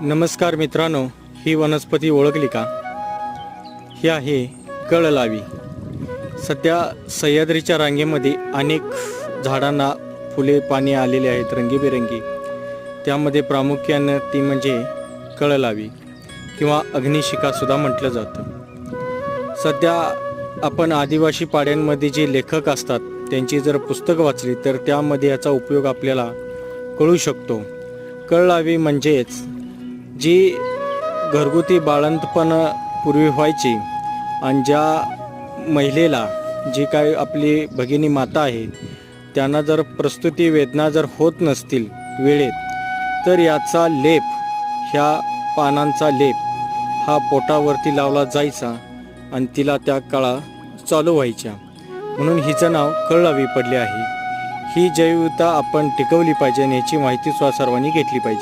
नमस्कार मित्रांनो ही वनस्पती ओळखली का? ही आहे कळलावी. सध्या सह्याद्रीच्या रांगेमध्ये अनेक झाडांना फुले पाने आलेले आहेत रंगीबेरंगी. त्यामध्ये प्रामुख्यानं ती म्हणजे कळलावी किंवा अग्निशिखासुद्धा म्हटलं जातं. सध्या आपण आदिवासी पाड्यांमध्ये जे लेखक असतात त्यांची जर पुस्तकं वाचली तर त्यामध्ये याचा उपयोग आपल्याला कळू शकतो. कळलावी म्हणजेच जी घरगुती बाळंतपण पूर्वी व्हायची आणि ज्या महिलेला जी काय आपली भगिनी माता आहे त्यांना जर प्रस्तुती वेदना जर होत नसतील वेळेत तर याचा लेप ह्या पानांचा लेप हा पोटावरती लावला जायचा आणि तिला त्या कळा चालू व्हायच्या. म्हणून हिचं नाव कळलावी पडले आहे. ही जैवता आपण टिकवली पाहिजे आणि याची माहिती सर्वांनी घेतली पाहिजे.